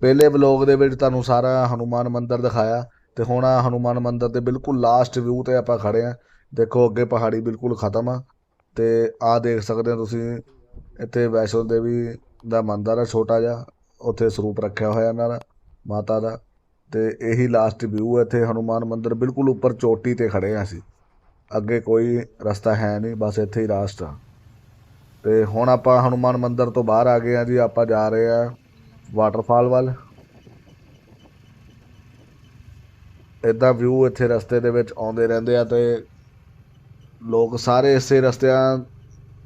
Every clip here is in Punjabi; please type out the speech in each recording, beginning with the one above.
ਪਹਿਲੇ ਵਲੌਗ ਦੇ ਵਿੱਚ ਤੁਹਾਨੂੰ ਸਾਰਾ ਹਨੂਮਾਨ ਮੰਦਿਰ ਦਿਖਾਇਆ ਤੇ ਹੁਣ ਆ ਹਨੂਮਾਨ ਮੰਦਿਰ ਦੇ ਬਿਲਕੁਲ ਲਾਸਟ ਵਿਊ ਤੇ ਆਪਾਂ ਖੜੇ ਆ। ਦੇਖੋ ਅੱਗੇ ਪਹਾੜੀ ਬਿਲਕੁਲ ਖਤਮ ਆ ਤੇ ਆ ਦੇਖ ਸਕਦੇ ਹੋ ਤੁਸੀਂ, ਇੱਥੇ ਵੈਸ਼ਨੋ ਦੇਵੀ ਦਾ ਮੰਦਿਰ ਆ ਛੋਟਾ ਜਿਹਾ, ਉੱਥੇ ਸਰੂਪ ਰੱਖਿਆ ਹੋਇਆ ਇਹਨਾਂ ਦਾ, ਮਾਤਾ ਦਾ। ਤੇ ਇਹੀ ਲਾਸਟ ਵਿਊ ਹੈ ਇੱਥੇ ਹਨੂਮਾਨ ਮੰਦਿਰ ਬਿਲਕੁਲ ਉੱਪਰ ਚੋਟੀ ਤੇ ਖੜੇ ਆ ਅਸੀਂ। ਅੱਗੇ ਕੋਈ ਰਸਤਾ ਹੈ ਨਹੀਂ, ਬਸ ਇੱਥੇ ਹੀ ਲਾਸਟ ਆ। ਤੇ ਹੁਣ ਆਪਾਂ ਹਨੂਮਾਨ ਮੰਦਿਰ ਤੋਂ ਬਾਹਰ ਆ ਗਏ ਆ ਜੀ, ਆਪਾਂ ਜਾ ਰਹੇ ਆ ਵਾਟਰਫਾਲ ਵੱਲ। ਇਦਾਂ ਵਿਊ ਇੱਥੇ ਰਸਤੇ ਦੇ ਵਿੱਚ ਆਉਂਦੇ ਰਹਿੰਦੇ ਆ ਤੇ ਲੋਕ ਸਾਰੇ ਇਸੇ ਰਸਤਿਆਂ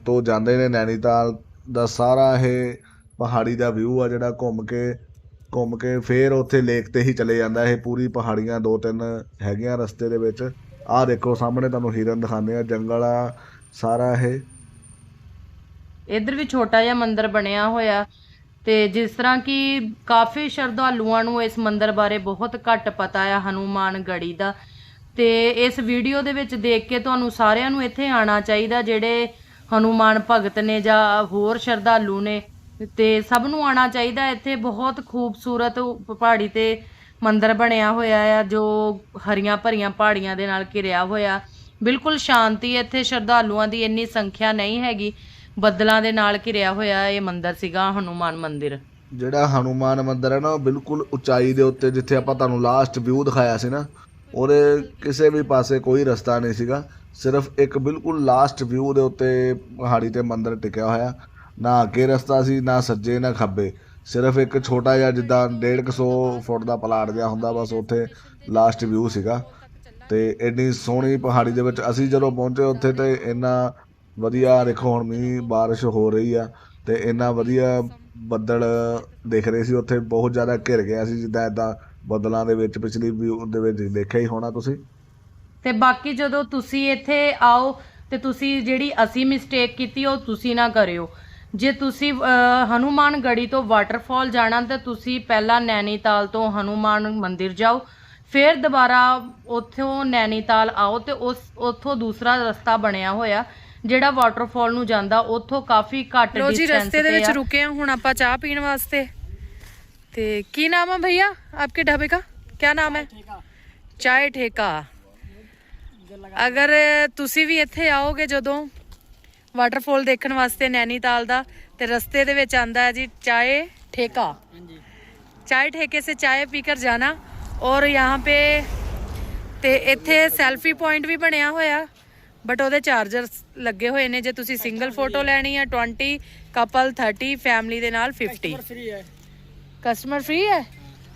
ਤੋਂ ਜਾਂਦੇ ਨੇ ਨੈਣੀਤਾਲ ਦਾ ਸਾਰਾ ਇਹ ਪਹਾੜੀ ਦਾ ਵਿਊ ਆ ਜਿਹੜਾ ਘੁੰਮ ਕੇ ਘੁੰਮ ਕੇ ਫੇਰ ਉੱਥੇ ਲੇਕ ਤੇ ਹੀ ਚਲੇ ਜਾਂਦਾ ਇਹ ਪੂਰੀ ਪਹਾੜੀਆਂ ਦੋ ਤਿੰਨ ਹੈਗੀਆਂ ਰਸਤੇ ਦੇ ਵਿੱਚ। ਆਹ ਦੇਖੋ ਸਾਹਮਣੇ ਤੁਹਾਨੂੰ ਹਿਰਨ ਦਿਖਾਉਂਦੇ ਆ, ਜੰਗਲ ਆ, ਸਾਰਾ ਇਹ। ਇੱਧਰ ਵੀ ਛੋਟਾ ਜਿਹਾ ਮੰਦਿਰ ਬਣਿਆ ਹੋਇਆ। ਤੇ ਜਿਸ ਤਰ੍ਹਾਂ ਕਿ ਕਾਫੀ ਸ਼ਰਧਾਲੂਆਂ ਨੂੰ ਇਸ ਮੰਦਿਰ ਬਾਰੇ ਬਹੁਤ ਘੱਟ ਪਤਾ ਆ ਹਨੂਮਾਨ ਗੜੀ ਦਾ। ਤੇ ਇਸ ਵੀਡੀਓ ਦੇ ਵਿੱਚ ਦੇਖ ਕੇ ਤੁਹਾਨੂੰ ਸਾਰਿਆਂ ਨੂੰ ਇੱਥੇ ਆਣਾ ਚਾਹੀਦਾ, ਜਿਹੜੇ ਹਨੂਮਾਨ ਭਗਤ ਨੇ ਜਾਂ ਹੋਰ ਸ਼ਰਧਾਲੂ ਨੇ, ਤੇ ਸਭ ਨੂੰ ਆਣਾ ਚਾਹੀਦਾ। ਇੱਥੇ ਬਹੁਤ ਖੂਬਸੂਰਤ ਪਹਾੜੀ ਤੇ ਮੰਦਿਰ ਬਣਿਆ ਹੋਇਆ ਆ, ਜੋ ਹਰੀਆਂ ਭਰੀਆਂ ਪਹਾੜੀਆਂ ਦੇ ਨਾਲ ਘਿਰਿਆ ਹੋਇਆ। ਬਿਲਕੁਲ ਸ਼ਾਂਤੀ ਇੱਥੇ ਸ਼ਰਧਾਲੂਆਂ ਦੀ ਇੰਨੀ ਸੰਖਿਆ ਨਹੀਂ ਹੈਗੀ। ਬੱਦਲਾਂ ਦੇ ਨਾਲ ਘਿਰਿਆ ਹੋਇਆ ਇਹ ਮੰਦਿਰ ਸੀਗਾ ਹਨੂਮਾਨ ਮੰਦਿਰ। ਜਿਹੜਾ ਹਨੂਮਾਨ ਮੰਦਿਰ ਹੈ ਨਾ, ਉਹ ਬਿਲਕੁਲ ਉਚਾਈ ਦੇ ਉੱਤੇ ਜਿੱਥੇ ਆਪਾਂ ਤੁਹਾਨੂੰ ਲਾਸਟ ਵਿਊ ਦਿਖਾਇਆ ਸੀ ਨਾ, ਉਹਦੇ ਕਿਸੇ ਵੀ ਪਾਸੇ ਕੋਈ ਰਸਤਾ ਨਹੀਂ ਸੀਗਾ। ਸਿਰਫ ਇੱਕ ਬਿਲਕੁਲ ਲਾਸਟ ਵਿਊ ਦੇ ਉੱਤੇ ਪਹਾੜੀ ਤੇ ਮੰਦਿਰ ਟਿਕਿਆ ਹੋਇਆ। ਨਾ ਅੱਗੇ ਰਸਤਾ ਸੀ, ਨਾ ਸੱਜੇ, ਨਾ ਖੱਬੇ। ਸਿਰਫ ਇੱਕ ਛੋਟਾ ਜਿਹਾ ਜਿੱਦਾਂ 150 ਫੁੱਟ ਦਾ ਪਲਾਟ ਜਿਹਾ ਹੁੰਦਾ, ਬਸ ਉੱਥੇ ਲਾਸਟ ਵਿਊ ਸੀਗਾ। ਤੇ ਇੰਨੀ ਸੋਹਣੀ ਪਹਾੜੀ ਦੇ ਵਿੱਚ ਅਸੀਂ ਜਦੋਂ ਪਹੁੰਚੇ ਉੱਥੇ ਤੇ ਇੰਨਾ ਵਧੀਆ ਦੇਖੋ ਹੁਣ ਮੀਂਹ ਬਾਰਿਸ਼ ਹੋ ਰਹੀ ਆ ਤੇ ਇੰਨਾ ਵਧੀਆ ਬੱਦਲ ਦਿਖ ਰਹੇ ਸੀ ਉੱਥੇ ਬਹੁਤ ਜ਼ਿਆਦਾ ਘਿਰ ਗਿਆ ਸੀ ਜਿੱਦਾਂ ਇਦਾਂ ਬੱਦਲਾਂ ਦੇ ਵਿੱਚ ਪਿਛਲੀ ਵਿਊ ਦੇ ਵਿੱਚ ਦੇਖਿਆ ਹੀ ਹੋਣਾ ਤੁਸੀਂ। ਤੇ ਬਾਕੀ ਜਦੋਂ ਤੁਸੀਂ ਇੱਥੇ ਆਓ ਤੇ ਤੁਸੀਂ ਜਿਹੜੀ ਅਸੀਂ ਮਿਸਟੇਕ ਕੀਤੀ ਉਹ ਤੁਸੀਂ ਨਾ ਕਰਿਓ। ਜੇ ਤੁਸੀਂ ਅਹ, ਹਨੂਮਾਨ ਗੜੀ ਤੋਂ ਵਾਟਰਫਾਲ ਜਾਣਾ ਤਾਂ ਤੁਸੀਂ ਪਹਿਲਾਂ ਨੈਨੀਤਾਲ ਤੋਂ ਹਨੂਮਾਨ ਮੰਦਿਰ ਜਾਓ। ਫਿਰ ਦੁਬਾਰਾ ਉੱਥੋਂ ਨੈਨੀਤਾਲ ਆਓ ਤੇ ਉਸ ਉੱਥੋਂ ਦੂਸਰਾ ਰਸਤਾ ਬਣਿਆ ਹੋਇਆ। ਜਿਹੜਾ ਵਾਟਰਫਾਲ ਨੂੰ ਜਾਂਦਾ ਉੱਥੋਂ ਕਾਫੀ ਘੱਟ ਲੋ ਜੀ ਰਸਤੇ ਦੇ ਵਿੱਚ ਰੁਕੇ ਆ ਹੁਣ ਆਪਾਂ ਚਾਹ ਪੀਣ ਵਾਸਤੇ। ਤੇ ਕੀ ਨਾਮ ਹੈ ਭਈਆ? ਆਪਕੇ ਢਾਬੇ ਦਾ ਕੀ ਨਾਮ ਹੈ? ਚਾਹ ਠੇਕਾ। ਅਗਰ ਤੁਸੀਂ ਵੀ ਇੱਥੇ ਆਓਗੇ ਜਦੋਂ ਵਾਟਰਫਾਲ ਦੇਖਣ ਵਾਸਤੇ ਨੈਨੀਤਾਲ ਦਾ ਤੇ ਰਸਤੇ ਦੇ ਵਿੱਚ ਆਂਦਾ ਹੈ ਜੀ ਚਾਏ ठेका ਠੇਕੇ ਸੇ से ਪੀ पीकर ਜਾਣਾ। ਔਰ यहाँ ਪੇ ਤੇ ਇੱਥੇ ਸੈਲਫੀ ਪੁਆਇੰਟ ਵੀ ਬਣਿਆ ਹੋਇਆ। ਬਟ ਉਹਦੇ ਚਾਰਜਰ ਲੱਗੇ ਹੋਏ ਨੇ ਜੇ ਤੁਸੀਂ ਸਿੰਗਲ ਫੋਟੋ ਲੈਣੀ ਹੈ 20 ਕਪਲ 30 ਫੈਮਿਲੀ ਦੇ ਨਾਲ 50 फ्री है कस्टमर फ्री है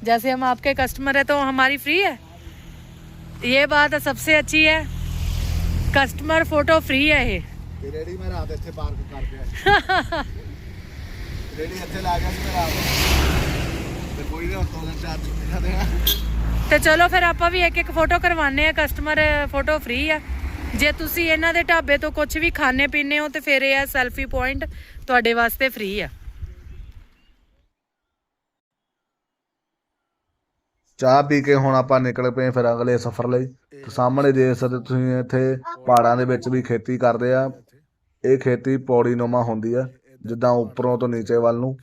जैसे हम आपके कस्टमर है तो हमारी फ्री है ये बात सबसे अच्छी है कस्टमर फोटो फ्री है ये ਤੇ ਮੈਂ ਰਾਤ ਇੱਥੇ ਪਾਰਕ ਕਰਕੇ ਆਇਆ ਰੇੜੀ ਇੱਥੇ ਲਾ ਗਿਆ ਸੀ ਮੈਂ ਰਾਤ ਤੇ ਕੋਈ ਨਾ ਤੋਂ ਦਿਨ ਚਾਰ ਦਿਨ ਦੇਣਾ ਤੇ ਚਲੋ ਫਿਰ ਆਪਾਂ ਵੀ ਇੱਕ ਇੱਕ ਫੋਟੋ ਕਰਵਾਉਂਦੇ ਆ। ਕਸਟਮਰ ਫੋਟੋ ਫ੍ਰੀ ਆ। ਜੇ ਤੁਸੀਂ ਇਹਨਾਂ ਦੇ ਢਾਬੇ ਤੋਂ ਕੁਝ ਵੀ ਖਾਣੇ ਪੀਣੇ ਹੋ ਤੇ ਫਿਰ ਇਹ ਸੈਲਫੀ ਪੁਆਇੰਟ ਤੁਹਾਡੇ ਵਾਸਤੇ ਫ੍ਰੀ ਆ। ਚਾਹ ਪੀ ਕੇ ਹੁਣ ਆਪਾਂ ਨਿਕਲ ਪਏ ਫਿਰ ਅਗਲੇ ਸਫ਼ਰ ਲਈ। ਤੇ ਸਾਹਮਣੇ ਦੇਖ ਸਕਦੇ ਤੁਸੀਂ ਇੱਥੇ ਪਹਾੜਾਂ ਦੇ ਵਿੱਚ ਵੀ ਖੇਤੀ ਕਰਦੇ ਆ। ਇਹ ਖੇਤੀ ਪੌੜੀ ਨੁਮਾ ਹੁੰਦੀ ਆ, ਜਿੱਦਾਂ ਉੱਪਰੋਂ ਤੋਂ ਨੀਚੇ ਵੱਲ ਨੂੰ।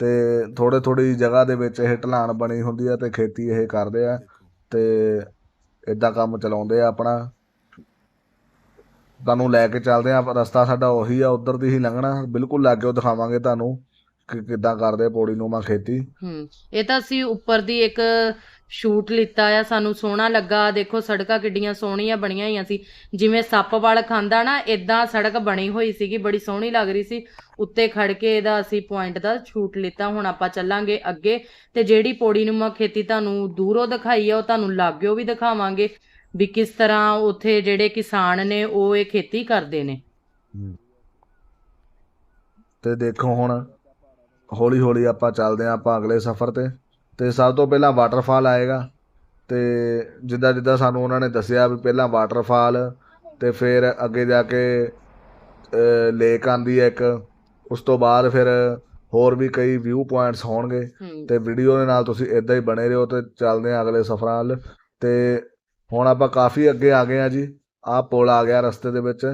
ਤੇ ਥੋੜੇ ਥੋੜੀ ਜਗ੍ਹਾ ਦੇ ਵਿੱਚ ਇਹ ਢਲਾਣ ਬਣੀ ਹੁੰਦੀ ਆ ਤੇ ਖੇਤੀ ਇਹ ਕਰਦੇ ਆ। ਤੇ ਇਦਾਂ ਕੰਮ ਚਲਾਉਂਦੇ ਆ ਆਪਣਾ। ਤੁਹਾਨੂੰ ਲੈ ਕੇ ਚੱਲਦੇ ਆ ਰਸਤਾ ਸਾਡਾ ਉਹੀ ਆ, ਉਧਰ ਦੀ ਹੀ ਲੰਘਣਾ, ਬਿਲਕੁਲ ਲਾਗੇ ਦਿਖਾਵਾਂਗੇ ਤੁਹਾਨੂੰ ਕਿ ਕਿੱਦਾਂ ਕਰਦੇ ਪੌੜੀ ਨੁਮਾ ਖੇਤੀ। ਹੂੰ, ਇਹ ਤਾਂ ਅਸੀਂ ਉੱਪਰ ਦੀ ਇੱਕ ਸ਼ੂਟ ਲਿੱਤਾ ਆ, ਸਾਨੂੰ ਸੋਹਣਾ ਲੱਗਾ, ਦੇਖੋ ਸੜਕਾਂ ਕਿੱਡੀਆਂ ਸੋਹਣੀਆਂ ਬਣੀਆਂ ਹੋਈਆਂ ਸੀ, ਜਿਵੇਂ ਸੱਪ ਵਲ ਖਾਂਦਾ ਨਾ ਇਦਾਂ ਸੜਕ ਬਣੀ ਹੋਈ ਸੀਗੀ, ਬੜੀ ਸੋਹਣੀ ਲੱਗ ਰਹੀ ਸੀ, ਉੱਤੇ ਖੜ ਕੇ ਇਹਦਾ ਅਸੀਂ ਪੁਆਇੰਟ ਦਾ ਸ਼ੂਟ ਲਿੱਤਾ, ਹੁਣ ਆਪਾਂ ਚੱਲਾਂਗੇ ਅੱਗੇ, ਤੇ ਜਿਹੜੀ ਪੌੜੀ ਨੂੰਮਾ ਖੇਤੀ ਤੁਹਾਨੂੰ ਦੂਰੋਂ ਦਿਖਾਈ ਆ, ਉਹ ਤੁਹਾਨੂੰ ਲਾਗਿਓ ਵੀ ਦਿਖਾਵਾਂਗੇ। ਵੀ ਕਿਸ ਤਰ੍ਹਾਂ ਉੱਥੇ ਜਿਹੜੇ ਕਿਸਾਨ ਨੇ ਉਹ ਇਹ ਖੇਤੀ ਕਰਦੇ ਨੇ। ਤੇ ਦੇਖੋ ਹੁਣ ਹੌਲੀ ਹੌਲੀ ਆਪਾਂ ਚੱਲਦੇ ਆਂ ਆਪਾਂ ਅਗਲੇ ਸਫ਼ਰ ਤੇ। ਤੇ ਸਭ ਤੋਂ ਪਹਿਲਾਂ ਵਾਟਰਫਾਲ ਆਏਗਾ। ਤੇ ਜਿੱਦਾਂ ਜਿੱਦਾਂ ਸਾਨੂੰ ਉਹਨਾਂ ਨੇ ਦੱਸਿਆ ਵੀ ਪਹਿਲਾਂ ਵਾਟਰਫਾਲ ਤੇ ਫਿਰ ਅੱਗੇ ਜਾ ਕੇ ਲੇਕ ਆਂਦੀ ਹੈ ਇੱਕ। ਉਸ ਤੋਂ ਬਾਅਦ ਫਿਰ ਹੋਰ ਵੀ ਕਈ ਵਿਊ ਪੁਆਇੰਟਸ ਹੋਣਗੇ। ਤੇ ਵੀਡੀਓ ਦੇ ਨਾਲ ਤੁਸੀਂ ਇਦਾਂ ਹੀ ਬਣੇ ਰਹੋ ਤੇ ਚੱਲਦੇ ਆਂ ਅਗਲੇ ਸਫ਼ਰਾਂ ਵੱਲ। ਤੇ ਹੁਣ ਆਪਾਂ ਕਾਫੀ ਅੱਗੇ ਆ ਗਏ ਆ ਜੀ। ਆਹ ਪੁਲ ਆ ਗਿਆ ਰਸਤੇ ਦੇ ਵਿੱਚ।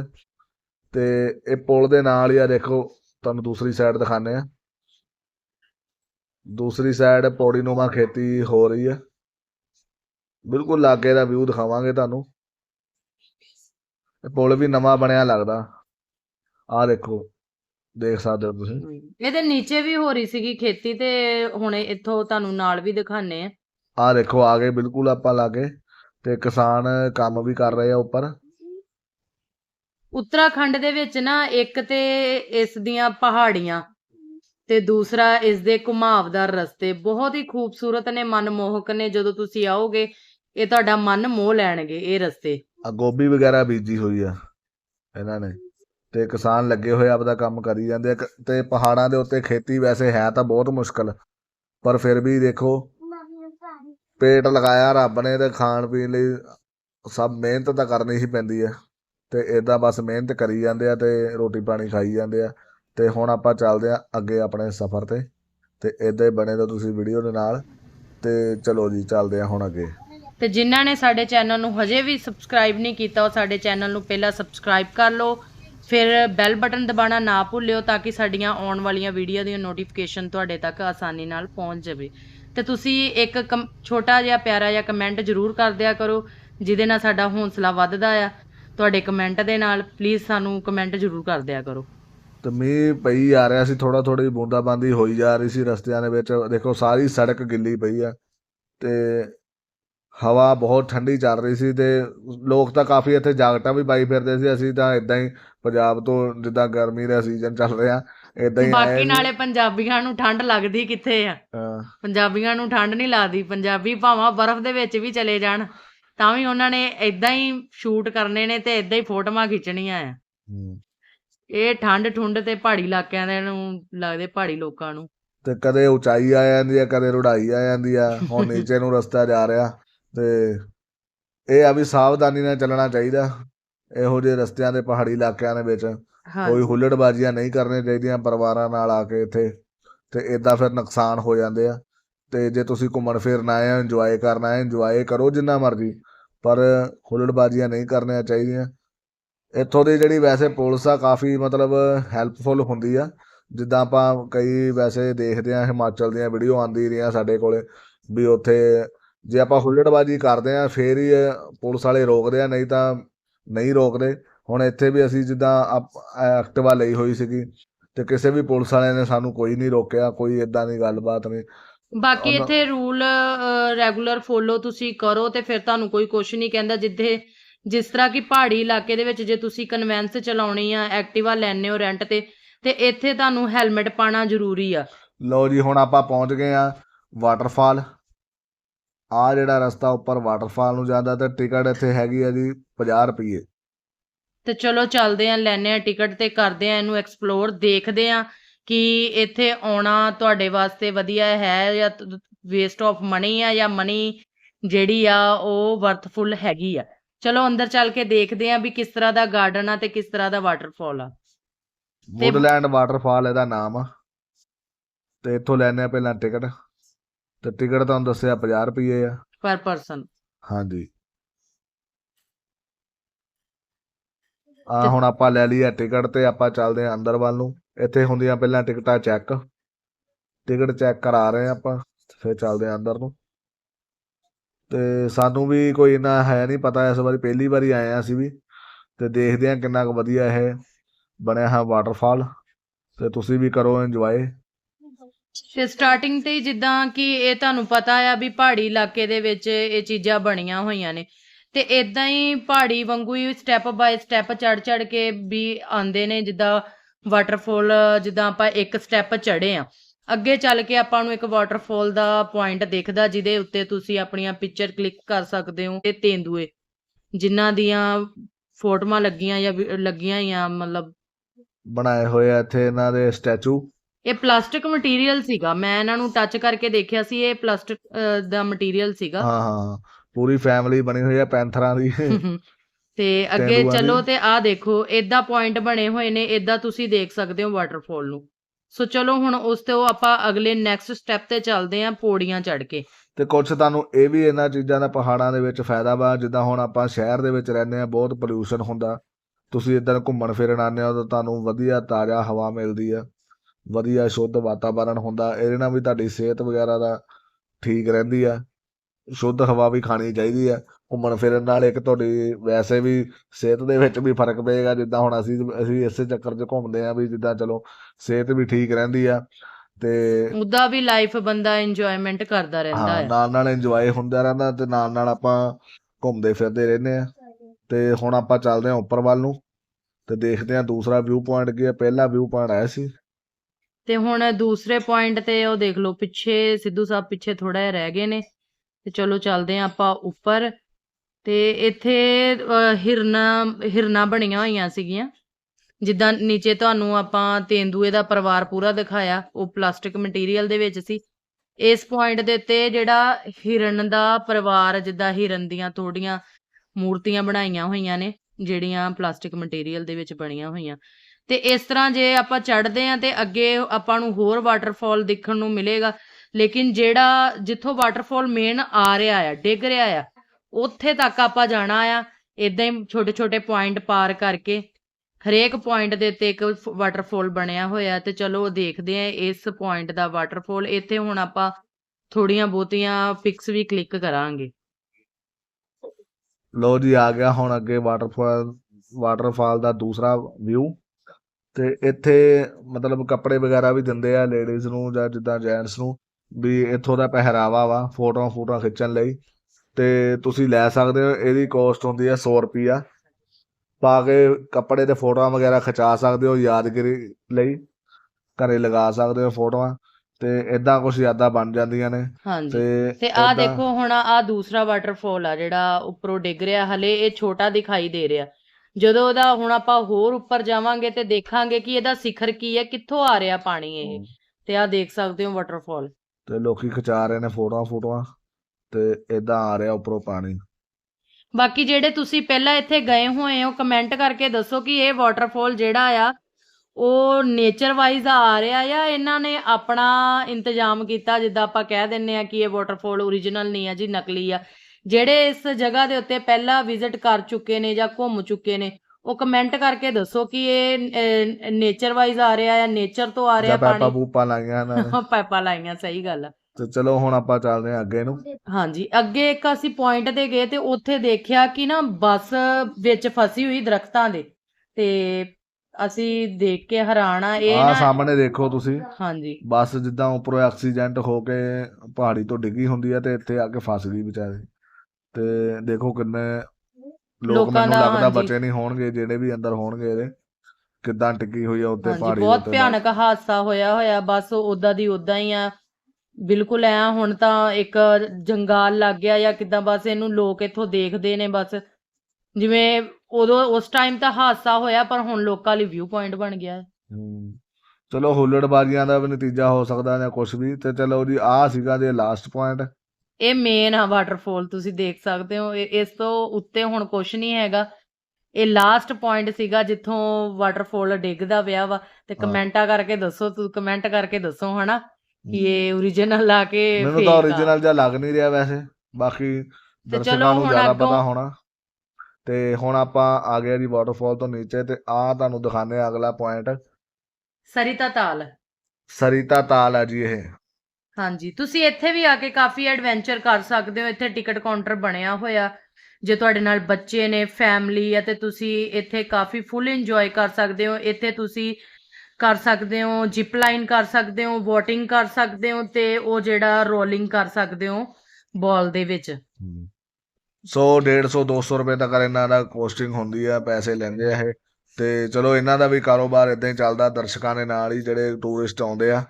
ਤੇ ਇਹ ਪੁਲ ਦੇ ਨਾਲ ਹੀ ਆ ਦੇਖੋ ਤੁਹਾਨੂੰ ਦੂਸਰੀ ਸਾਈਡ ਦਿਖਾਣੇ ਆ। ਦੂਸਰੀ ਸਾਈਡ ਪੌੜੀਨੁਮਾ ਖੇਤੀ ਹੋ ਰਹੀ ਹੈ ਬਿਲਕੁਲ ਲਾਗੇ ਦਾ ਵਿਊ ਦਿਖਾਵਾਂਗੇ ਤੁਹਾਨੂੰ। ਇਹ ਪੁਲ ਵੀ ਨਵਾਂ ਬਣਿਆ ਲੱਗਦਾ। ਆਹ ਦੇਖੋ ਦੇਖ ਸਕਦੇ ਹੋ ਤੁਸੀਂ। ਇਹਦੇ ਨੀਚੇ ਵੀ ਹੋ ਰਹੀ ਸੀਗੀ ਖੇਤੀ ਤੇ ਹੁਣ ਇੱਥੋਂ ਤੁਹਾਨੂੰ ਨਾਲ ਵੀ ਦਿਖਾਣੇ ਆ। ਆਹ ਦੇਖੋ ਆ ਗਏ ਬਿਲਕੁਲ ਆਪਾਂ ਲਾਗੇ। ਤੇ ਕਿਸਾਨ ਕੰਮ ਵੀ ਕਰ ਰਹੇ ਆ ਉੱਪਰ। ਉੱਤਰਾਖੰਡ ਦੇ ਵਿੱਚ ਨਾ ਇੱਕ ਤੇ ਇਸ ਦੀਆਂ ਪਹਾੜੀਆਂ ਤੇ ਦੂਸਰਾ ਇਸ ਦੇ ਘੁਮਾਵਦਾਰ ਰਸਤੇ ਬਹੁਤ ਹੀ ਖੂਬਸੂਰਤ ਨੇ ਮਨਮੋਹਕ ਨੇ। ਜਦੋਂ ਤੁਸੀਂ ਆਓਗੇ ਇਹ ਤੁਹਾਡਾ ਮਨ ਮੋਹ ਲੈਣਗੇ ਇਹ ਰਸਤੇ। ਆ ਗੋਭੀ ਵਗੈਰਾ ਬੀਜੀ ਹੋਈ ਆ ਇਹਨਾਂ ਨੇ। ਤੇ ਕਿਸਾਨ ਲੱਗੇ ਹੋਏ ਆਪਦਾ ਕੰਮ ਕਰੀ ਜਾਂਦੇ ਆ। ਕ- ਤੇ ਪਹਾੜਾਂ ਦੇ ਉੱਤੇ ਖੇਤੀ ਵੈਸੇ ਹੈ ਤਾਂ ਬਹੁਤ ਮੁਸ਼ਕਲ ਪਰ ਫਿਰ ਵੀ ਦੇਖੋ ਪੇਟ ਲਗਾਇਆ ਰੱਬ ਨੇ ਤੇ ਖਾਣ ਪੀਣ ਲਈ ਸਭ ਮਿਹਨਤ ਤਾਂ ਕਰਨੀ ਹੀ ਪੈਂਦੀ ਆ। ਤੇ ਇਦਾਂ ਬਸ ਮਿਹਨਤ ਕਰੀ ਜਾਂਦੇ ਆ ਤੇ ਰੋਟੀ ਪਾਣੀ ਖਾਈ ਜਾਂਦੇ ਆ। ਤੇ ਹੁਣ ਆਪਾਂ ਚੱਲਦੇ ਆ ਅੱਗੇ ਆਪਣੇ ਸਫ਼ਰ ਤੇ। ਤੇ ਇਦਾਂ ਹੀ ਬਣੇ ਤਾਂ ਤੁਸੀਂ ਵੀਡੀਓ ਦੇ ਨਾਲ। ਤੇ ਚਲੋ ਜੀ, ਚੱਲਦੇ ਆ ਹੁਣ ਅੱਗੇ। ਤੇ ਜਿਨ੍ਹਾਂ ਨੇ ਸਾਡੇ ਚੈਨਲ ਨੂੰ ਹਜੇ ਵੀ ਸਬਸਕ੍ਰਾਈਬ ਨਹੀਂ ਕੀਤਾ, ਉਹ ਸਾਡੇ ਚੈਨਲ ਨੂੰ ਪਹਿਲਾਂ ਸਬਸਕ੍ਰਾਈਬ ਕਰ ਲਓ। ਫਿਰ ਬੈਲ ਬਟਨ ਦਬਾਉਣਾ ਨਾ ਭੁੱਲਿਓ ਤਾਂ ਕਿ ਸਾਡੀਆਂ ਆਉਣ ਵਾਲੀਆਂ ਵੀਡੀਓ ਦੀਆਂ ਨੋਟੀਫਿਕੇਸ਼ਨ ਤੁਹਾਡੇ ਤੱਕ ਆਸਾਨੀ ਨਾਲ ਪਹੁੰਚ ਜਾਵੇ। ਤੇ ਤੁਸੀਂ ਇੱਕ ਕਮ- ਛੋਟਾ ਜਿਹਾ, ਪਿਆਰਾ ਜਿਹਾ ਕਮੈਂਟ ਜ਼ਰੂਰ ਕਰ ਦਿਆ ਕਰੋ, ਜਿਹਦੇ ਨਾਲ ਸਾਡਾ ਹੌਸਲਾ ਵੱਧਦਾ ਆ। ਤੁਹਾਡੇ ਕਮੈਂਟ ਦੇ ਨਾਲ ਪਲੀਜ਼ ਸਾਨੂੰ ਕਮੈਂਟ ਜ਼ਰੂਰ ਕਰ ਦਿਆ ਕਰੋ। ਤੇ ਮੀਂਹ ਪਈ ਆ ਰਿਹਾ ਸੀ ਥੋੜਾ ਥੋੜੀ ਬੂੰਦਾਬਾਂਦੀ ਹੋਈ ਜਾ ਰਹੀ ਸੀ ਰਸਤਿਆਂ ਦੇ ਵਿੱਚ। ਦੇਖੋ, ਸਾਰੀ ਸੜਕ ਗਿੱਲੀ ਪਈ ਆ ਤੇ ਹਵਾ ਬਹੁਤ ਠੰਡੀ ਚੱਲ ਰਹੀ ਸੀ ਤੇ ਲੋਕ ਤਾਂ ਕਾਫੀ ਇੱਥੇ ਜਾਗਟਾਂ ਵੀ ਪਾਈ ਫਿਰਦੇ ਸੀ। ਅਸੀਂ ਤਾਂ ਇਦਾਂ ਹੀ ਪੰਜਾਬ ਤੋਂ ਜਿੱਦਾਂ ਗਰਮੀ ਦਾ ਸੀਜ਼ਨ ਚੱਲ ਰਿਹਾ ਇਦਾਂ ਹੀ ਬਾਕੀ। ਨਾਲੇ ਪੰਜਾਬੀਆਂ ਨੂੰ ਠੰਡ ਲੱਗਦੀ ਕਿੱਥੇ ਆ ਪੰਜਾਬੀਆਂ ਨੂੰ ਠੰਡ ਨਹੀਂ ਲੱਗਦੀ ਪੰਜਾਬੀ ਭਾਵਾਂ ਬਰਫ਼ ਦੇ ਵਿੱਚ ਵੀ ਚਲੇ ਜਾਣ ਤਾਂ ਵੀ ਉਹਨਾਂ ਨੇ ਇਦਾਂ ਹੀ ਸ਼ੂਟ ਕਰਨੇ ਨੇ ਤੇ ਇਦਾਂ ਹੀ ਫੋਟੋਆਂ ਖਿੱਚਣੀਆਂ ਆ। ਇਹ ਠੰਡ ਠੁੰਡ ਤੇ ਪਹਾੜੀ ਇਲਾਕਿਆਂ ਦੇ ਨੂੰ ਲੱਗਦੇ ਪਹਾੜੀ ਲੋਕਾਂ ਨੂੰ ਤੇ ਕਦੇ ਉਚਾਈ ਆ ਜਾਂਦੀ ਆ ਕਦੇ ਰੁੜਾਈ ਆ ਜਾਂਦੀ ਆ ਹੁਣ ਨੀਚੇ ਨੂੰ ਰਸਤਾ ਜਾ ਰਿਹਾ ਤੇ ਇਹ ਆ ਵੀ ਸਾਵਧਾਨੀ ਨਾਲ ਚੱਲਣਾ ਚਾਹੀਦਾ ਇਹੋ ਜਿਹੇ ਰਸਤਿਆਂ ਦੇ ਪਹਾੜੀ ਇਲਾਕਿਆਂ ਦੇ ਵਿੱਚ ਕੋਈ ਹੁੱਲੜਬਾਜ਼ੀਆਂ ਨਹੀਂ ਕਰਨੀਆਂ ਚਾਹੀਦੀਆਂ ਪਰਿਵਾਰਾਂ ਨਾਲ ਆ ਕੇ ਇੱਥੇ, ਤੇ ਇਦਾਂ ਫਿਰ ਨੁਕਸਾਨ ਹੋ ਜਾਂਦੇ ਆ। ਤੇ ਜੇ ਤੁਸੀਂ ਘੁੰਮਣ ਫਿਰਨ ਆਏ ਆ ਇੰਜੋਏ ਕਰਨਾ ਹੈ ਇੰਜੋਏ ਕਰੋ ਜਿੰਨਾ ਮਰਜ਼ੀ, ਪਰ ਹੁੱਲੜਬਾਜ਼ੀਆਂ ਨਹੀਂ ਕਰਨੀਆਂ ਚਾਹੀਦੀਆਂ। ਇੱਥੋਂ ਦੀ ਜਿਹੜੀ ਵੈਸੇ ਪੁਲਿਸ ਆ, ਕਾਫੀ ਮਤਲਬ ਹੈਲਪਫੁਲ ਹੁੰਦੀ ਆ। ਜਿੱਦਾਂ ਆਪਾਂ ਕਈ ਵੈਸੇ ਦੇਖਦੇ ਆ, ਹਿਮਾਚਲ ਦੀਆਂ ਵੀਡੀਓ ਆਂਦੀ ਰਹੀਆਂ ਸਾਡੇ ਕੋਲੇ, ਵੀ ਉੱਥੇ ਜੇ ਆਪਾਂ ਹੁੱਲੜਬਾਜ਼ੀ ਕਰਦੇ ਆ, ਫੇਰ ਹੀ ਪੁਲਿਸ ਵਾਲੇ ਰੋਕਦੇ ਆ, ਨਹੀਂ ਤਾਂ ਨਹੀਂ ਰੋਕਦੇ। ਹੁਣ ਇੱਥੇ ਵੀ ਅਸੀਂ ਜਿੱਦਾਂ ਐਕਟਿਵਾ ਲਈ ਹੋਈ ਸੀਗੀ ਤੇ ਕਿਸੇ ਵੀ ਪੁਲਿਸ ਵਾਲਿਆਂ ਨੇ ਸਾਨੂੰ ਕੋਈ ਨਹੀਂ ਰੋਕਿਆ ਕੋਈ ਇਦਾਂ ਦੀ ਗੱਲਬਾਤ ਨਹੀਂ। ਬਾਕੀ ਇੱਥੇ ਰੂਲ ਰੈਗੂਲਰ ਫੋਲੋ ਤੁਸੀਂ ਕਰੋ ਤੇ ਫਿਰ ਤੁਹਾਨੂੰ ਕੋਈ ਕੁਝ ਨਹੀਂ ਕਹਿੰਦਾ। ਜਿੱਥੇ ਜਿਸ ਤਰ੍ਹਾਂ ਕਿ ਪਹਾੜੀ ਇਲਾਕੇ ਦੇ ਵਿੱਚ ਜੇ ਤੁਸੀਂ ਕਨਵੈਂਸ ਚਲਾਉਣੀ ਆ ਐਕਟਿਵਾ ਲੈਣੇ ਹੋ ਰੈਂਟ ਤੇ ਤੇ ਇੱਥੇ ਤੁਹਾਨੂੰ ਹੈਲਮਟ ਪਾਣਾ ਜ਼ਰੂਰੀ ਆ। ਲਓ ਜੀ ਹੁਣ ਆਪਾਂ ਪਹੁੰਚ ਗਏ ਆ ਵਾਟਰਫਾਲ ਆ ਜਿਹੜਾ ਰਸਤਾ ਉੱਪਰ ਵਾਟਰਫਾਲ ਨੂੰ ਜਾਂਦਾ ਤੇ ਟਿਕਟ ਇੱਥੇ ਹੈਗੀ ਆ ਜੀ 50 ਰੁਪਏ ਤੇ ਚਲੋ ਚੱਲਦੇ ਆਂ ਲੈਨੇ ਆ ਟਿਕਟ ਤੇ ਕਰਦੇ ਆ ਇਹਨੂੰ ਐਕਸਪਲੋਰ ਦੇਖਦੇ ਆ ਕਿ ਇੱਥੇ ਆਉਣਾ ਤੁਹਾਡੇ ਵਾਸਤੇ ਵਧੀਆ ਹੈ ਜਾਂ ਵੇਸਟ ਆਫ ਮਨੀ ਆ ਜਾਂ ਮਨੀ ਜਿਹੜੀ ਆ ਉਹ ਵਰਥਫੁਲ ਹੈਗੀ ਆ। ਚਲੋ ਅੰਦਰ ਚੱਲ ਕੇ ਦੇਖਦੇ ਆ ਵੀ ਕਿਸ ਤਰ੍ਹਾਂ ਦਾ ਗਾਰਡਨ ਆ ਤੇ ਕਿਸ ਤਰ੍ਹਾਂ ਦਾ ਵਾਟਰਫਾਲ ਆ। ਵੁੱਡਲੈਂਡ ਵਾਟਰਫਾਲ ਇਹਦਾ ਨਾਮ ਆ। ਤੇ ਇੱਥੋਂ ਲੈਣੇ ਆ ਪਹਿਲਾਂ ਟਿਕਟ। ਤੇ ਟਿਕਟ ਤੁਹਾਨੂੰ ਦੱਸਿਆ 50 ਰੁਪਏ ਆ। ਪਰ ਪਰਸਨ ਹਾਂਜੀ। ਆ ਹੁਣ ਆਪਾਂ ਲੈ ਲਈ ਆ ਟਿਕਟ ਤੇ ਆਪਾਂ ਚੱਲਦੇ ਆ ਅੰਦਰ ਵੱਲ ਨੂੰ। ਇੱਥੇ ਹੁੰਦੀਆਂ ਪਹਿਲਾਂ ਟਿਕਟਾਂ ਚੈੱਕ ਟਿਕਟ ਚੈੱਕ ਕਰਾ ਰਹੇ ਆ ਆਪਾਂ ਫਿਰ ਚੱਲਦੇ ਆ ਅੰਦਰ ਨੂੰ। ਤੇ ਸਾਨੂੰ ਵੀ ਕੋਈ ਇੰਨਾ ਹੈ ਨਹੀਂ ਪਤਾ ਇਸ ਵਾਰੀ ਪਹਿਲੀ ਵਾਰੀ ਆਏ ਆ ਅਸੀਂ ਵੀ। ਤੇ ਦੇਖਦੇ ਆ ਕਿੰਨਾ ਕੁ ਵਧੀਆ ਇਹ ਬਣਿਆ ਹੈ ਵਾਟਰਫਾਲ ਤੇ ਤੁਸੀਂ ਵੀ ਕਰੋ ਇੰਜੋਏ ਤੇ ਸਟਾਰਟਿੰਗ ਤੇ ਹੀ ਜਿੱਦਾਂ ਕਿ ਇਹ ਤੁਹਾਨੂੰ ਪਤਾ ਆ ਵੀ ਪਹਾੜੀ ਇਲਾਕੇ ਦੇ ਵਿੱਚ ਇਹ ਚੀਜ਼ਾਂ ਬਣੀਆਂ ਹੋਈਆਂ ਨੇ। ਤੇ ਇਦਾਂ ਹੀ ਪਹਾੜੀ ਵਾਂਗੂ ਹੀ ਸਟੈਪ ਬਾਏ ਸਟੈਪ ਚੜ ਚੜ ਕੇ ਵੀ ਆਉਂਦੇ ਨੇ ਜਿੱਦਾਂ ਵਾਟਰਫਾਲ ਜਿੱਦਾਂ ਆਪਾਂ ਇੱਕ ਸਟੈਪ ਚੜੇ ਆ ਅੱਗੇ ਚੱਲ ਕੇ ਆਪਾਂ ਨੂੰ ਇੱਕ ਵਾਟਰਫਾਲ ਦਾ ਪੁਆਇੰਟ ਦਿਖਦਾ ਜਿਹਦੇ ਉੱਤੇ ਤੁਸੀਂ ਆਪਣੀਆਂ ਪਿਕਚਰ ਕਲਿੱਕ ਕਰ ਸਕਦੇ ਹੋ ਤੇ ਤੇਂਦੂਏ। ਜਿਨ੍ਹਾਂ ਦੀਆਂ ਫੋਟੋਆਂ ਲੱਗੀਆਂ ਜਾਂ ਲੱਗੀਆਂ ਹੀ ਆ ਮਤਲਬ ਬਣਾਏ ਹੋਏ ਆ ਇੱਥੇ ਇਹਨਾਂ ਦੇ ਸਟੈਚੂ ਇਹ ਪਲਾਸਟਿਕ ਮਟੀਰੀਅਲ ਸੀਗਾ। ਮੈਂ ਇਹਨਾਂ ਨੂੰ ਟੱਚ ਕਰਕੇ ਦੇਖਿਆ ਸੀ ਇਹ ਪਲਾਸਟਿਕ ਦਾ ਮਟੀਰੀਅਲ ਸੀਗਾ। ਹਾਂ ਹਾਂ। ਪੂਰੀ ਫੈਮਿਲੀ ਬਣੀ ਹੋਈ ਆ ਪੈਂਥਰਾਂ ਦੀ। ਤੇ ਅੱਗੇ ਚਲੋ। ਤੇ ਆਹ ਦੇਖੋ ਇਦਾਂ ਪੁਆਇੰਟ ਬਣੇ ਹੋਏ ਨੇ ਇਦਾਂ ਤੁਸੀਂ ਦੇਖ ਸਕਦੇ ਹੋ ਵਾਟਰਫਾਲ ਨੂੰ। ਸੋ ਚਲੋ ਹੁਣ ਉਸ ਤੋਂ ਆਪਾਂ ਅਗਲੇ ਨੈਕਸਟ ਸਟੈਪ ਤੇ ਚੱਲਦੇ ਆਂ ਪੌੜੀਆਂ ਚੜ ਕੇ। ਤੇ ਕੁਝ ਤੁਹਾਨੂੰ ਇਹ ਵੀ ਇਹਨਾਂ ਚੀਜ਼ਾਂ ਦਾ ਪਹਾੜਾਂ ਦੇ ਵਿੱਚ ਫਾਇਦਾ ਵਾ ਜਿੱਦਾਂ ਹੁਣ ਆਪਾਂ ਸ਼ਹਿਰ ਦੇ ਵਿੱਚ ਰਹਿੰਦੇ ਆ ਬਹੁਤ ਪੋਲਿਊਸ਼ਨ ਹੁੰਦਾ। ਤੁਸੀਂ ਇੱਧਰ ਘੁੰਮਣ ਫਿਰਨ ਆਉਂਦੇ ਹੋ ਤਾਂ ਤੁਹਾਨੂੰ ਵਧੀਆ ਤਾਜ਼ਾ ਹਵਾ ਮਿਲਦੀ ਆ ਵਧੀਆ ਸ਼ੁੱਧ ਵਾਤਾਵਰਣ ਹੁੰਦਾ ਇਹਦੇ ਨਾਲ ਵੀ ਤੁਹਾਡੀ ਸਿਹਤ ਵਗੈਰਾ ਦਾ ਠੀਕ ਰਹਿੰਦੀ ਆ। ਸ਼ੁੱਧ ਹਵਾ ਵੀ ਖਾਣੀ ਚਾਹੀਦੀ ਆ ਘੁੰਮਣ ਫਿਰਨ ਨਾਲ ਇੱਕ ਤੁਹਾਡੀ ਵੈਸੇ ਵੀ ਸਿਹਤ ਦੇ ਵਿੱਚ ਵੀ ਫ਼ਰਕ ਪਏਗਾ ਜਿੱਦਾਂ ਹੁਣ ਅਸੀਂ ਅਸੀਂ ਇਸੇ ਚੱਕਰ 'ਚ ਘੁੰਮਦੇ ਆ ਵੀ ਜਿੱਦਾਂ ਚਲੋ ਸਿਹਤ ਵੀ ਠੀਕ ਰਹਿੰਦੀ ਆ ਤੇ ਉਹਦਾ ਵੀ ਲਾਈਫ ਬੰਦਾ ਇੰਜੋਇਮੈਂਟ ਕਰਦਾ ਰਹਿੰਦਾ ਹਾਂ ਹੈ ਨਾਲ ਨਾਲ ਇੰਜੋਏ ਹੁੰਦਾ ਰਹਿੰਦਾ ਤੇ ਨਾਲ ਨਾਲ ਆਪਾਂ ਘੁੰਮਦੇ ਫਿਰਦੇ ਰਹਿੰਦੇ ਆ। ਤੇ ਹੁਣ ਆਪਾਂ ਚੱਲਦੇ ਆ ਉੱਪਰ ਵੱਲ ਨੂੰ ਤੇ ਦੇਖਦੇ ਆ ਦੂਸਰਾ ਵਿਊ ਪੁਆਇੰਟ ਕੀ ਆ ਪਹਿਲਾ ਵਿਊ ਪੁਆਇੰਟ ਆਇਆ ਸੀ। ਤੇ ਹੁਣ ਦੂਸਰੇ ਪੁਆਇੰਟ ਤੇ ਉਹ ਦੇਖ ਲਓ ਪਿੱਛੇ ਸਿੱਧੂ ਸਾਹਿਬ ਪਿੱਛੇ ਥੋੜਾ ਜਿਹਾ ਰਹਿ ਗਏ ਨੇ। ਤੇ ਚਲੋ ਚੱਲਦੇ ਆ ਆਪਾਂ ਉੱਪਰ। ਤੇ ਇੱਥੇ ਅਹ, ਹਿਰਨਾਂ ਬਣੀਆਂ ਹੋਈਆਂ ਸੀਗੀਆਂ। ਜਿੱਦਾਂ ਨੀਚੇ ਤੁਹਾਨੂੰ ਆਪਾਂ ਤੇਂਦੂਏ ਦਾ ਪਰਿਵਾਰ ਪੂਰਾ ਦਿਖਾਇਆ ਉਹ ਪਲਾਸਟਿਕ ਮਟੀਰੀਅਲ ਦੇ ਵਿੱਚ ਸੀ। ਇਸ ਪੁਆਇੰਟ ਦੇ ਉੱਤੇ ਜਿਹੜਾ ਹਿਰਨ ਦਾ ਪਰਿਵਾਰ ਜਿੱਦਾਂ ਹਿਰਨ ਦੀਆਂ ਥੋੜੀਆਂ ਮੂਰਤੀਆਂ ਬਣਾਈਆਂ ਹੋਈਆਂ ਨੇ ਜਿਹੜੀਆਂ ਪਲਾਸਟਿਕ ਮਟੀਰੀਅਲ ਦੇ ਵਿੱਚ ਬਣੀਆਂ ਹੋਈਆਂ। ਤੇ ਇਸ ਤਰ੍ਹਾਂ ਜੇ ਆਪਾਂ ਚੜਦੇ ਆਂ ਤੇ ਅੱਗੇ ਆਪਾਂ ਨੂੰ ਹੋਰ ਵਾਟਰਫਾਲ ਦੇਖਣ ਨੂੰ ਮਿਲੇਗਾ। ਲੇਕਿਨ ਜਿਹੜਾ ਜਿੱਥੋਂ ਵਾਟਰਫਾਲ ਮੇਨ ਆ ਰਿਹਾ ਆ, ਡਿੱਗ ਰਿਹਾ ਆ, ਉੱਥੇ ਤੱਕ ਆਪਾਂ ਜਾਣਾ ਆ ਇਦਾਂ ਹੀ ਛੋਟੇ ਛੋਟੇ ਪੁਆਇੰਟ ਪਾਰ ਕਰਕੇ, ਹਰੇਕ ਪੁਆਇੰਟ ਦੇ ਉੱਤੇ ਇੱਕ ਵਾਟਰਫਾਲ ਬਣਿਆ ਹੋਇਆ ਤੇ ਚਲੋ ਦੇਖਦੇ ਆਂ ਇਸ ਪੁਆਇੰਟ ਦਾ ਵਾਟਰਫਾਲ ਇੱਥੇ ਹੁਣ ਆਪਾਂ ਥੋੜੀਆਂ ਬਹੁਤੀਆਂ ਪਿਕਸ ਵੀ ਕਲਿੱਕ ਕਰਾਂਗੇ। ਲੋ ਜੀ, ਆ ਗਿਆ ਹੁਣ ਅੱਗੇ ਵਾਟਰਫਾਲ ਵਾਟਰਫਾਲ ਦਾ ਦੂਸਰਾ ਵਿਊ ਤੇ ਇੱਥੇ ਮਤਲਬ ਕੱਪੜੇ ਵਗੈਰਾ ਵੀ ਦਿੰਦੇ ਆ ਲੇਡੀਜ਼ ਨੂੰ ਜਾਂ ਜਿੱਦਾਂ ਜੈਂਟਸ ਨੂੰ। ਵੀ ਇੱਥੋਂ ਦਾ ਪਹਿਰਾਵਾ ਵਾ ਫੋਟੋਆਂ ਫੋਟੋਆਂ ਖਿੱਚਣ ਲਈ। ਤੇ ਤੁਸੀਂ ਲੈ ਸਕਦੇ ਹੋ ਇਹਦੀ ਕੋਸਟ ਹੁੰਦੀ ਆ 100 ਰੁਪਿਆ ਪਾ ਕੇ ਕੱਪੜੇ ਤੇ ਫੋਟੋਆਂ ਵਗੈਰਾ ਖਿਚਾ ਸਕਦੇ ਹੋ ਯਾਦਗਿਰੀ ਲਈ। ਘਰੇ ਲਗਾ ਸਕਦੇ ਹੋ ਫੋਟੋਆਂ। ਤੇ ਇਦਾਂ ਕੁਝ ਯਾਦਾਂ ਬਣ ਜਾਂਦੀਆਂ ਨੇ। ਤੇ ਤੇ ਆ ਦੇਖੋ ਹੁਣ ਆ ਦੂਸਰਾ ਵਾਟਰਫਾਲ ਆ ਜਿਹੜਾ ਉੱਪਰੋਂ ਡਿੱਗ ਰਿਹਾ ਹਲੇ ਇਹ ਛੋਟਾ ਦਿਖਾਈ ਦੇ ਰਿਹਾ। ਜਦੋਂ ਉਹਦਾ ਹੁਣ ਆਪਾਂ ਹੋਰ ਉੱਪਰ ਜਾਵਾਂਗੇ ਤੇ ਦੇਖਾਂਗੇ ਕਿ ਇਹਦਾ ਸਿਖਰ ਕੀ ਹੈ ਕਿੱਥੋਂ ਆ ਰਿਹਾ ਪਾਣੀ ਇਹ। ਤੇ ਆ ਦੇਖ ਸਕਦੇ ਹੋ ਵਾਟਰਫਾਲ ਤੇ ਲੋਕੀ ਖਿਚਾ ਰਹੇ ਨੇ ਫੋਟੋਆਂ ਫੋਟੋਆਂ ਤੇ ਇਦਾਂ ਆ ਰਿਹਾ ਉੱਪਰੋਂ ਪਾਣੀ। ਬਾਕੀ ਜਿਹੜੇ ਤੁਸੀਂ ਪਹਿਲਾਂ ਇੱਥੇ ਗਏ ਹੋਏ ਹੋ ਕਮੈਂਟ ਕਰਕੇ ਦੱਸੋ ਕਿ ਇਹ ਵਾਟਰਫਾਲ ਜਿਹੜਾ ਆ, ਉਹ ਨੇਚਰ ਵਾਈਜ਼ ਆ ਰਿਹਾ ਆ ਇਹਨਾਂ ਨੇ ਆਪਣਾ ਇੰਤਜ਼ਾਮ ਕੀਤਾ, ਜਿੱਦਾਂ ਆਪਾਂ ਕਹਿ ਦਿੰਨੇ ਆ ਕਿ ਇਹ ਵਾਟਰਫਾਲ ਓਰੀਜਨਲ ਨਹੀਂ ਆ ਜੀ, ਨਕਲੀ ਆ। ਜਿਹੜੇ ਇਸ ਜਗ੍ਹਾ ਦੇ ਉੱਤੇ ਪਹਿਲਾਂ ਵਿਜ਼ਿਟ ਕਰ ਚੁੱਕੇ ਨੇ ਜਾਂ ਘੁੰਮ ਚੁੱਕੇ ਨੇ ਉਹ ਕਮੈਂਟ ਕਰਕੇ ਦੱਸੋ ਕਿ ਇਹ ਨੇਚਰ ਵਾਈਜ਼ ਆ ਰਿਹਾ ਆ ਨੇਚਰ ਤੋਂ ਆ ਰਿਹਾ ਜਾਂ ਪੈਪਾ ਪਾਣੀ? ਪੂਪਾ ਲਾਈਆਂ ਨੇ। ਪਾਈਪਾਂ ਲਾਈਆਂ ਸਹੀ ਗੱਲ ਆ। ਤੇ ਚਲੋ ਹੁਣ ਆਪਾਂ ਚੱਲਦੇ ਹਾਂ ਅੱਗੇ ਨੂੰ। ਹਾਂਜੀ ਅੱਗੇ ਇੱਕ ਅਸੀਂ ਪੁਆਇੰਟ ਤੇ ਗਏ ਤੇ ਉੱਥੇ ਦੇਖਿਆ ਕਿ ਨਾ ਬੱਸ ਵਿੱਚ ਫਸੀ ਹੋਈ ਦਰਖਤਾਂ ਦੇ। ਤੇ ਅਸੀਂ ਦੇਖ ਕੇ ਹੈਰਾਨ ਆ ਇਹ ਨਾ ਸਾਹਮਣੇ ਦੇਖੋ ਤੁਸੀਂ। ਹਾਂਜੀ। ਬੱਸ ਜਿੱਦਾਂ ਉੱਪਰੋਂ ਐਕਸੀਡੈਂਟ ਹੋ ਕੇ ਪਹਾੜੀ ਤੋਂ ਡਿੱਗੀ ਹੁੰਦੀ ਹੈ ਤੇ ਇੱਥੇ ਆ ਕੇ ਫਸ ਗਈ ਵਿਚਾਰੇ। ਤੇ ਦੇਖੋ ਕਿੰਨੇ ਲੋਕ ਮੈਨੂੰ ਲੱਗਦਾ। ਬਚੇ ਨਹੀਂ ਹੋਣਗੇ ਜਿਹੜੇ ਵੀ ਅੰਦਰ ਹੋਣਗੇ ਇਹਦੇ। ਕਿੱਦਾਂ ਟਿੱਕੀ ਹੋਈ ਆ ਉੱਤੇ ਪਹਾੜੀ ਬਹੁਤ ਭਿਆਨਕ ਹਾਦਸਾ ਹੋਇਆ ਹੋਇਆ ਬਸ ਉਦਾਂ ਦੀ ਉਦਾਂ ਹੀ ਆ। ਬਿਲਕੁਲ ਐ ਹੁਣ ਤਾਂ ਇੱਕ ਜੰਗਾਲ ਲੱਗ ਗਿਆ ਜਾਂ ਕਿਦਾਂ ਬਸ ਇਹਨੂੰ ਲੋਕ ਇੱਥੋਂ ਦੇਖਦੇ ਨੇ ਬਸ। ਜਿਵੇਂ ਉਦੋਂ ਉਸ ਟਾਈਮ ਤਾਂ ਹਾਦਸਾ ਹੋਇਆ ਪਰ ਹੁਣ ਲੋਕਾਂ ਲਈ ਵਿਊ ਪੁਆਇੰਟ ਬਣ ਗਿਆ। ਚਲੋ ਹੁੱਲੜਬਾਜ਼ੀਆਂ ਦਾ ਵੀ ਨਤੀਜਾ ਹੋ ਸਕਦਾ ਜਾਂ ਕੁਝ ਵੀ ਤੇ ਚਲੋ ਜੀ ਆਹ ਸੀਗਾ ਜੇ ਲਾਸਟ ਪੁਆਇੰਟ ਇਹ ਮੇਨ ਆ ਵਾਟਰਫਾਲ ਤੁਸੀਂ ਦੇਖ ਸਕਦੇ ਹੋ। ਇਸ ਤੋਂ ਉੱਤੇ ਹੁਣ ਕੁਝ ਨਹੀਂ ਹੈਗਾ। ਇਹ ਲਾਸਟ ਪੁਆਇੰਟ ਸੀਗਾ ਜਿੱਥੋਂ ਵਾਟਰਫਾਲ ਡਿੱਗਦਾ ਪਿਆ ਵਾ। ਤੇ। ਕਮੈਂਟਾਂ ਕਰਕੇ ਦੱਸੋ ਤੁਸੀਂ ਕਮੈਂਟ ਕਰਕੇ ਦੱਸੋ ਹਨਾ ਕਿ ਇਹ ਓਰੀਜਨਲ ਆ ਕੇ ਮੈਨੂੰ ਤਾਂ ਆ। ਓਰੀਜਨਲ ਜਿਹਾ ਲੱਗ ਨਹੀਂ ਰਿਹਾ ਵੈਸੇ। ਬਾਕੀ ਚਲੋ ਦਰਸ਼ਕਾਂ ਨੂੰ ਜ਼ਿਆਦਾ ਪਤਾ ਹੋਣਾ। ਤੇ ਹੁਣ ਆਪਾਂ ਆ ਗਏ ਜੀ ਵਾਟਰਫਾਲ ਤੋਂ ਨੀਚੇ ਤੇ ਆ ਤੁਹਾਨੂੰ ਦਿਖਾਣੇ ਅਗਲਾ ਪੁਆਇੰਟ ਸਰਿਤਾ ਤਾਲ। ਸਰਿਤਾ ਤਾਲ ਹੈ ਜੀ ਇਹ। ਹਾਂਜੀ, ਤੁਸੀਂ ਇੱਥੇ ਵੀ ਆ ਕੇ ਕਾਫੀ ਐਡਵੈਂਚਰ ਕਰ ਸਕਦੇ ਹੋ, ਇੱਥੇ ਟਿਕਟ ਕਾਊਂਟਰ ਬਣਿਆ ਹੋਇਆ। ਜੇ ਤੁਹਾਡੇ ਨਾਲ ਬੱਚੇ ਨੇ ਫੈਮਿਲੀ ਹੈ ਤੇ ਤੁਸੀਂ ਇੱਥੇ ਕਾਫੀ ਫੁੱਲ ਇੰਜੋਏ ਕਰ ਸਕਦੇ ਹੋ। ਇੱਥੇ ਤੁਸੀਂ ਕਰ ਸਕਦੇ ਹੋ ਜਿਪ ਲਾਈਨ ਕਰ ਸਕਦੇ ਹੋ ਬੋਟਿੰਗ ਕਰ ਸਕਦੇ ਹੋ, ਤੇ ਉਹ ਜਿਹੜਾ ਰੋਲਿੰਗ ਕਰ ਸਕਦੇ ਹੋ ਬਾਲ ਦੇ ਵਿੱਚ। 100 150 200 ਰੁਪਏ ਤੱਕ ਇਹਨਾਂ ਦਾ ਕੋਸਟਿੰਗ ਹੁੰਦੀ ਆ, ਪੈਸੇ ਲੈਂਦੇ ਆ ਇਹ। ਤੇ ਚਲੋ, ਇਹਨਾਂ ਦਾ ਵੀ ਕਾਰੋਬਾਰ ਇਦਾਂ ਹੀ ਚੱਲਦਾ, ਦਰਸ਼ਕਾਂ ਦੇ ਨਾਲ ਹੀ ਜਿਹੜੇ ਟੂਰਿਸਟ ਆਉਂਦੇ ਆ।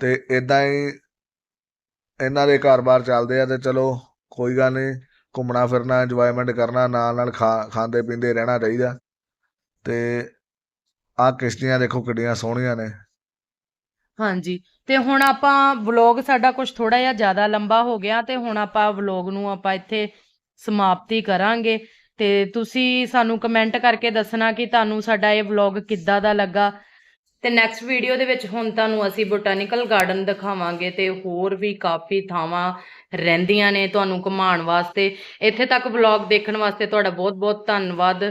ਤੇ ਇਦਾਂ ਹੀ ਇਹਨਾਂ ਦੇ ਕਾਰੋਬਾਰ ਚੱਲਦੇ ਆ ਤੇ ਚਲੋ ਕੋਈ ਗੱਲ ਨਹੀਂ ਘੁੰਮਣਾ ਫਿਰਨਾ ਇੰਜੋਇਮੈਂਟ ਕਰਨਾ, ਨਾਲ ਨਾਲ ਖਾਂਦੇ ਪੀਂਦੇ ਰਹਿਣਾ ਚਾਹੀਦਾ। ਤੇ ਆਹ ਕਿਸ਼ਤੀਆਂ ਦੇਖੋ ਕਿੱਡੀਆਂ ਸੋਹਣੀਆਂ ਨੇ। ਹਾਂਜੀ, ਤੇ ਹੁਣ ਆਪਾਂ ਵਲੌਗ ਸਾਡਾ ਕੁਝ ਥੋੜਾ ਜਿਹਾ ਜ਼ਿਆਦਾ ਲੰਬਾ ਹੋ ਗਿਆ ਤੇ ਹੁਣ ਆਪਾਂ ਵਲੌਗ ਨੂੰ ਆਪਾਂ ਇੱਥੇ ਸਮਾਪਤੀ ਕਰਾਂਗੇ। ਤੇ ਤੁਸੀਂ ਸਾਨੂੰ ਕਮੈਂਟ ਕਰਕੇ ਦੱਸਣਾ ਕਿ ਤੁਹਾਨੂੰ ਸਾਡਾ ਇਹ ਵਲੌਗ ਕਿੱਦਾਂ ਦਾ ਲੱਗਾ। ਤੇ ਨੈਕਸਟ ਵੀਡੀਓ ਦੇ ਵਿੱਚ ਹੁਣ ਤੁਹਾਨੂੰ ਅਸੀਂ ਬੋਟੈਨੀਕਲ ਗਾਰਡਨ ਦਿਖਾਵਾਂਗੇ ਤੇ ਹੋਰ ਵੀ ਕਾਫੀ ਥਾਵਾਂ ਰਹਿੰਦੀਆਂ ਨੇ ਤੁਹਾਨੂੰ ਘੁਮਾਉਣ ਵਾਸਤੇ। ਇੱਥੇ ਤੱਕ ਵਲੌਗ ਦੇਖਣ ਵਾਸਤੇ ਤੁਹਾਡਾ ਬਹੁਤ ਬਹੁਤ ਧੰਨਵਾਦ।